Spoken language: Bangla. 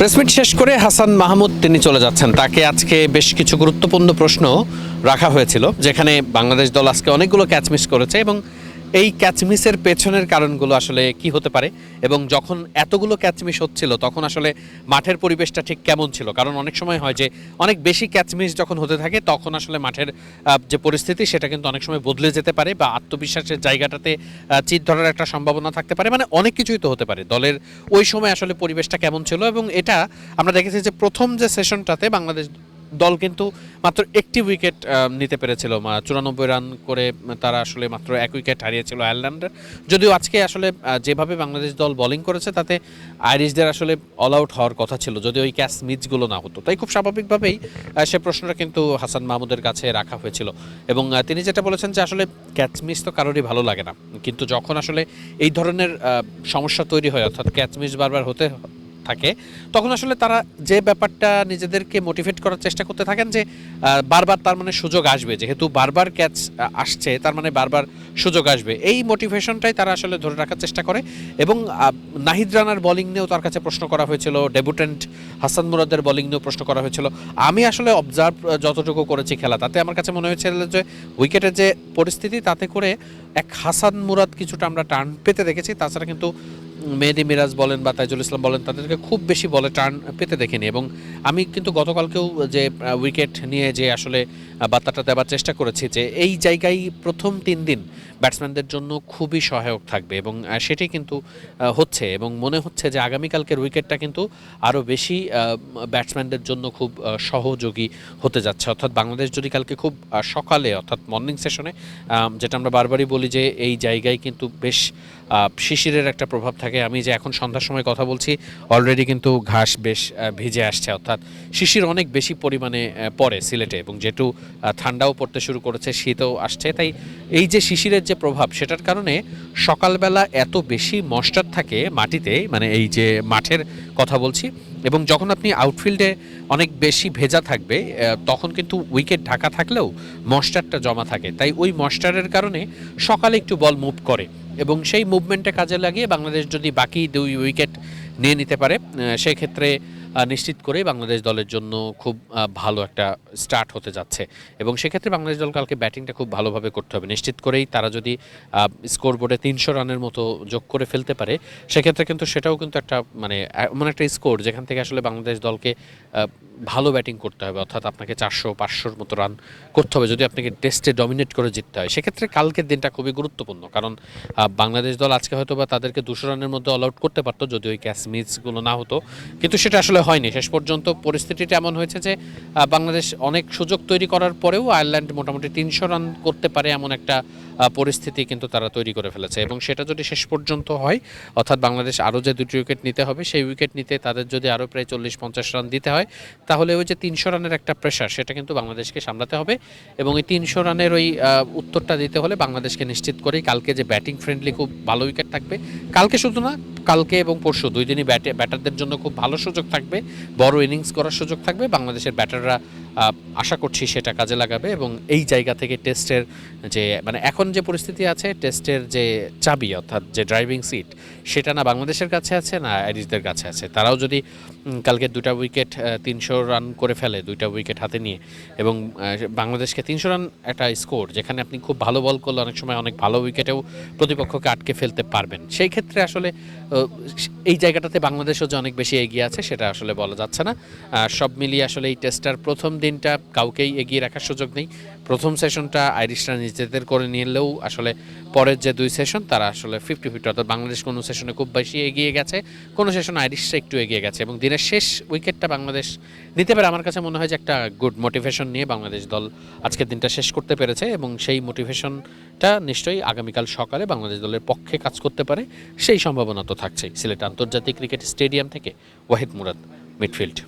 প্রেসমিট শেষ করে হাসান মাহমুদ তিনি চলে যাচ্ছেন। তাকে আজকে বেশ কিছু গুরুত্বপূর্ণ প্রশ্ন রাখা হয়েছিল, যেখানে বাংলাদেশ দল আজকে অনেকগুলো ক্যাচ মিস করেছে এবং এই ক্যাচমিসের পেছনের কারণগুলো আসলে কি হতে পারে? এবং যখন এতগুলো ক্যাচমিস হচ্ছিল, তখন আসলে মাঠের পরিবেশটা ঠিক কেমন ছিল? কারণ অনেক সময় হয় যে, অনেক বেশি ক্যাচমিস যখন হতে থাকে, তখন আসলে মাঠের যে পরিস্থিতি, সেটা কিন্তু অনেক সময় বদলে যেতে পারে বা আত্মবিশ্বাসের জায়গাটাতে চিত ধরার একটা সম্ভাবনা থাকতে পারে। মানে অনেক কিছুই তো হতে পারে। দলের ওই সময় আসলে পরিবেশটা কেমন ছিল? এবং এটা আমরা দেখেছি যে, প্রথম যে সেশনটাতে বাংলাদেশ দল কিন্তু মাত্র একটি উইকেট নিতে পেরেছিল। চুরানব্বই রান করে তারা আসলে মাত্র এক উইকেট হারিয়েছিল আয়ারল্যান্ডের। যদিও আজকে আসলে যেভাবে বাংলাদেশ দল বোলিং করেছে, তাতে আইরিশদের আসলে অল আউট হওয়ার কথা ছিল। যদি ওই ক্যাচ মিচগুলো না হতো। তাই খুব স্বাভাবিকভাবেই সে প্রশ্নটা কিন্তু হাসান মাহমুদের কাছে রাখা হয়েছিল। এবং তিনি যেটা বলেছেন যে আসলে ক্যাচ মিস তো কারোরই ভালো লাগে না। কিন্তু যখন আসলে এই ধরনের সমস্যা তৈরি হয়, অর্থাৎ ক্যাচ মিস বারবার হতে থাকে, তখন আসলে তারা যে ব্যাপারটা নিজেদেরকে মোটিভেট করার চেষ্টা করতে থাকেন যে বারবার তার মানে সুযোগ আসবে। যেহেতু বারবার ক্যাচ আসছে, তার মানে বারবার সুযোগ আসবে। এই মোটিভেশনটাই তারা আসলে ধরে রাখার চেষ্টা করে এবং নাহিদ রানার বোলিং নিয়েও তার কাছে প্রশ্ন করা হয়েছিল ডেবুটেন্ট হাসান মুরাদের বোলিং নিয়েও প্রশ্ন করা হয়েছিল। আমি আসলে অবজার্ভ যতটুকু করেছি খেলা, তাতে আমার কাছে মনে হয়েছিল যে উইকেটের যে পরিস্থিতি, তাতে করে এক হাসান মুরাদ কিছুটা আমরা টার্ন পেতে দেখেছি। তাছাড়া কিন্তু মেহেদি মিরাজ বলেন বা তাইজুল ইসলাম বলেন, তাদেরকে খুব বেশি বলে টার্ন পেতে দেখিনি। এবং আমি কিন্তু গতকালকেও যে উইকেট নিয়ে যে আসলে বার্তাটা দেওয়ার চেষ্টা করেছি যে, এই জায়গায় প্রথম তিন দিন ব্যাটসম্যানদের জন্য খুবই সহায়ক থাকবে এবং সেটি কিন্তু হচ্ছে এবং মনে হচ্ছে যে আগামীকালকের উইকেটটা কিন্তু আরও বেশি ব্যাটসম্যানদের জন্য খুব সহযোগী হতে যাচ্ছে। অর্থাৎ বাংলাদেশ যদি কালকে খুব সকালে অর্থাৎ মর্নিং সেশনে যেটা আমরা বারবারই বলি যে, এই জায়গায় কিন্তু বেশ শিশিরের একটা প্রভাব থাকে। আমি যে এখন সন্ধ্যার সময় কথা বলছি অলরেডি কিন্তু ঘাস বেশ ভিজে আসছে। অর্থাৎ শিশির অনেক বেশি পরিমাণে পড়ে সিলেটে এবং যেটু ঠান্ডাও পড়তে শুরু করেছে, শীতও আসছে। তাই এই যে শিশিরের যে প্রভাব, সেটার কারণে সকালবেলা এত বেশি মশটার থাকে মাটিতে মানে এই যে মাঠের কথা বলছি এবং যখন আপনি আউটফিল্ডে অনেক বেশি ভেজা থাকবে তখন কিন্তু উইকেট ঢাকা থাকলেও মশটারটা জমা থাকে। তাই ওই মশটারের কারণে সকালে একটু বল মুভ করে। এবং সেই মুভমেন্টে কাজে লাগিয়ে বাংলাদেশ যদি বাকি দুই উইকেট নিয়ে নিতে পারে আহ, সেই ক্ষেত্রে আহ, নিশ্চিত করে বাংলাদেশ দলের জন্য খুব ভালো একটা স্টার্ট হতে যাচ্ছে। এবং সেক্ষেত্রে বাংলাদেশ দল কালকে ব্যাটিংটা খুব ভালোভাবে করতে হবে। নিশ্চিত করেই তারা যদি স্কোর বোর্ডে তিনশো রানের মতো যোগ করে ফেলতে পারে, সেক্ষেত্রে কিন্তু সেটাও কিন্তু একটা মানে এমন একটা স্কোর যেখান থেকে আসলে বাংলাদেশ দলকে ভালো ব্যাটিং করতে হবে। অর্থাৎ আপনাকে চারশো, পাঁচশোর মতো রান করতে হবে। যদি আপনাকে টেস্টে ডমিনেট করে জিততে হয়, সেক্ষেত্রে কালকের দিনটা খুবই গুরুত্বপূর্ণ। কারণ বাংলাদেশ দল আজকে হয়তো বা তাদেরকে দুশো রানের মধ্যে অল আউট করতে পারতো, যদি ওই ক্যাচ মিসগুলো না হতো। কিন্তু সেটা আসলে হয়নি। শেষ পর্যন্ত পরিস্থিতিটা এমন হয়েছে যে বাংলাদেশ অনেক সুযোগ তৈরি করার পরেও আয়ারল্যান্ড মোটামুটি তিনশো রান করতে পারে এমন একটা পরিস্থিতি কিন্তু তারা তৈরি করে ফেলেছে। এবং সেটা যদি শেষ পর্যন্ত হয়, অর্থাৎ বাংলাদেশ আরও যে দুটি উইকেট নিতে হবে, সেই উইকেট নিতে তাদের যদি আরও প্রায় চল্লিশ পঞ্চাশ রান দিতে হয়, তাহলে ওই যে তিনশো রানের একটা প্রেশার সেটা কিন্তু বাংলাদেশকে সামলাতে হবে। এবং এই তিনশো রানের ওই উত্তরটা দিতে হলে বাংলাদেশকে নিশ্চিত করেই কালকে যে ব্যাটিং ফ্রেন্ডলি খুব ভালো উইকেট থাকবে, কালকে শুধু না কালকে এবং পরশু দুই দিনই ব্যাটে ব্যাটারদের জন্য খুব ভালো সুযোগ থাকবে, বড় ইনিংস করার সুযোগ থাকবে, বাংলাদেশের ব্যাটাররা আশা করছি সেটা কাজে লাগাবে এবং এই জায়গা থেকে টেস্টের যে মানে এখন যে পরিস্থিতি আছে টেস্টের যে চাবি, অর্থাৎ যে ড্রাইভিং সিট সেটা না বাংলাদেশের কাছে আছে, না আইরিশদের কাছে আছে। তারাও যদি কালকে দুটা উইকেট তিনশো রান করে ফেলে, দুইটা উইকেট হাতে নিয়ে এবং বাংলাদেশকে তিনশো রান একটা স্কোর যেখানে আপনি খুব ভালো বল করলে অনেক সময় অনেক ভালো উইকেটেও প্রতিপক্ষকে আটকে ফেলতে পারবেন। সেই ক্ষেত্রে আসলে এই জায়গাটাতে বাংলাদেশও যে অনেক বেশি এগিয়ে আছে, সেটা আসলে বলা যাচ্ছে না। সব মিলিয়ে আসলে এই টেস্টার প্রথম দিনটা কাউকেই এগিয়ে রাখার সুযোগ নেই। প্রথম সেশনটা আইরিশরা নিজেদের করে নিলেও আসলে পরের যে দুই সেশন, তারা আসলে ফিফটি ফিফটি অর্থাৎ বাংলাদেশ কোনো সেশনে খুব বেশি এগিয়ে গেছে, কোনো সেশন আইরিশরা একটু এগিয়ে গেছে এবং দিনের শেষ উইকেটটা বাংলাদেশ নিতে পারে। আমার কাছে মনে হয় যে একটা গুড মোটিভেশন নিয়ে বাংলাদেশ দল আজকের দিনটা শেষ করতে পেরেছে এবং সেই মোটিভেশনটা নিশ্চয়ই আগামীকাল সকালে বাংলাদেশ দলের পক্ষে কাজ করতে পারে, সেই সম্ভাবনা তো থাকছেই। সিলেট আন্তর্জাতিক ক্রিকেট স্টেডিয়াম থেকে ওয়াহিদ মুরাদ, মিডফিল্ড।